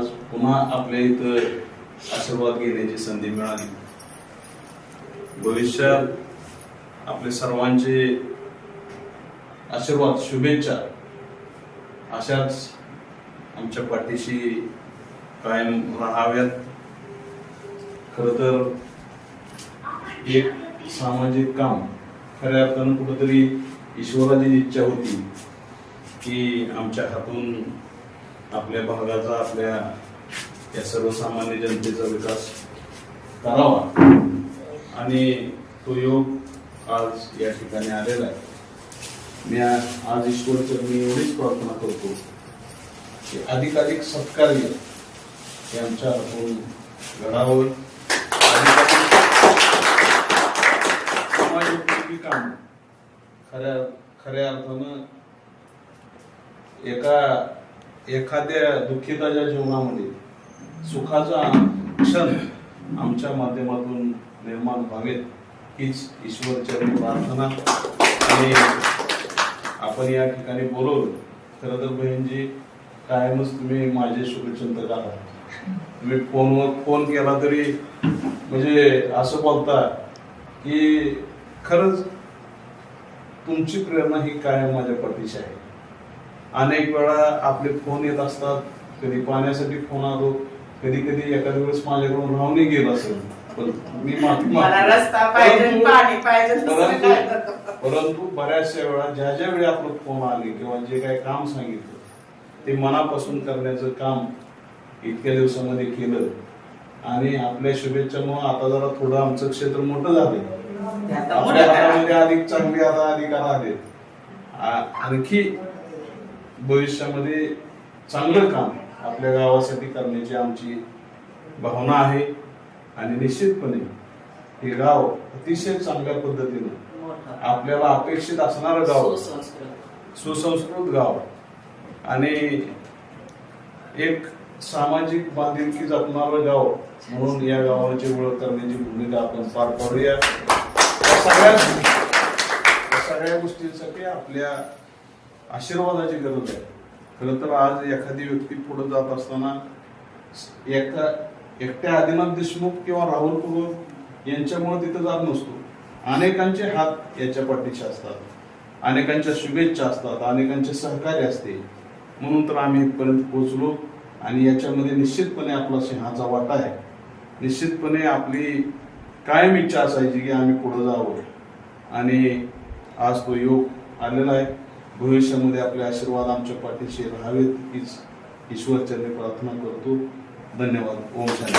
आज पुन्हा आपल्या इथं आशीर्वाद घेण्याची संधी मिळाली. भविष्यात आपले सर्वांचे आशीर्वाद शुभेच्छा अशाच आमच्या पाठीशी कायम राहाव्यात. खरं तर एक सामाजिक काम खऱ्या अर्थानं कुठंतरी ईश्वराची इच्छा होती की आमच्या हातून आपल्या भागाचा आपल्या या सर्वसामान्य जनतेचा विकास करावा. आणि तो योग आज या ठिकाणी आलेला आहे. मी आज ईश्वर मी एवढीच प्रार्थना करतो की अधिकाधिक सत्कार्य हे आमच्या हातून घडावं. समाजोपयोगी काम खऱ्या खऱ्या अर्थानं एका एखाद्या दुःखिताच्या जीवनामध्ये सुखाचा क्षण आमच्या माध्यमातून निर्माण व्हावेत हीच ईश्वरचरणी प्रार्थना. आणि आपण या ठिकाणी बोलवलं खरं तर बहीणजी कायमच तुम्ही माझे शुभचिंतक आहात. तुम्ही फोनवर फोन केला तरी म्हणजे असं बोलता की खरंच तुमची प्रेरणा ही कायम माझ्या पाठीशी आहे. अनेक वेळा आपले फोन येत असतात कधी पाण्यासाठी फोन आलो कधी कधी एखाद्या वेळेस माझ्याकडून राहूनही गेलं असेल. पण मी माफी परंतु- बऱ्याचशा वेळा ज्या ज्या वेळी आपलं फोन आले किंवा जे काही काम सांगितलं ते मनापासून करण्याचं काम इतक्या दिवसामध्ये केलं. आणि आपल्या शुभेच्छामुळे आता जरा थोडं आमचं क्षेत्र मोठं आता आपल्या. हातामध्ये अधिक चांगले आता अधिकार आले आणखी भविष्यामध्ये चांगलं काम आपल्या गावासाठी करण्याची आमची भावना आहे आणि निश्चितपणे हे गाव अतिशय चांगल्या पद्धतीनं. आपल्याला अपेक्षित असणारं गाव सुसंस्कृत. गाव आणि एक सामाजिक बांधिलकी जपणारं गाव म्हणून या गावाची ओळख करण्याची भूमिका आपण पार पाडूया सगळ्या सगळ्या गोष्टींसाठी आपल्या आशीर्वादाची गरज आहे. खरं तर आज एखादी व्यक्ती पुढे जात असताना एका एकट्या आदिनाथ देशमुख किंवा राहुल कुरुल यांच्यामुळे तिथं जात नसतो. अनेकांचे हात याच्या पाठीचे असतात. अनेकांच्या शुभेच्छा असतात. अनेकांचे सहकार्य असते. म्हणून तर आम्ही इथपर्यंत पोहोचलो आणि याच्यामध्ये निश्चितपणे आपला सिंहाचा वाटा आहे. निश्चितपणे आपली कायम इच्छा असायची की आम्ही पुढं जावं. आणि आज तो योग आलेला आहे. भविष्यामध्ये आपले आशीर्वाद आमच्या पाठीशी राहावेत हीच ईश्वरचरणी प्रार्थना करतो. धन्यवाद. ओम शांती.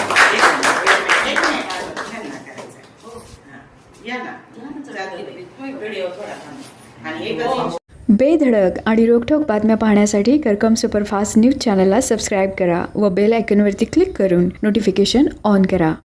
बेधडक आणि रोखोक बातम्या पाहण्यासाठी करकम सुपरफास्ट न्यूज चॅनलला सबस्क्राईब करा व बेल आयकॉनवरती क्लिक करून नोटिफिकेशन ऑन करा.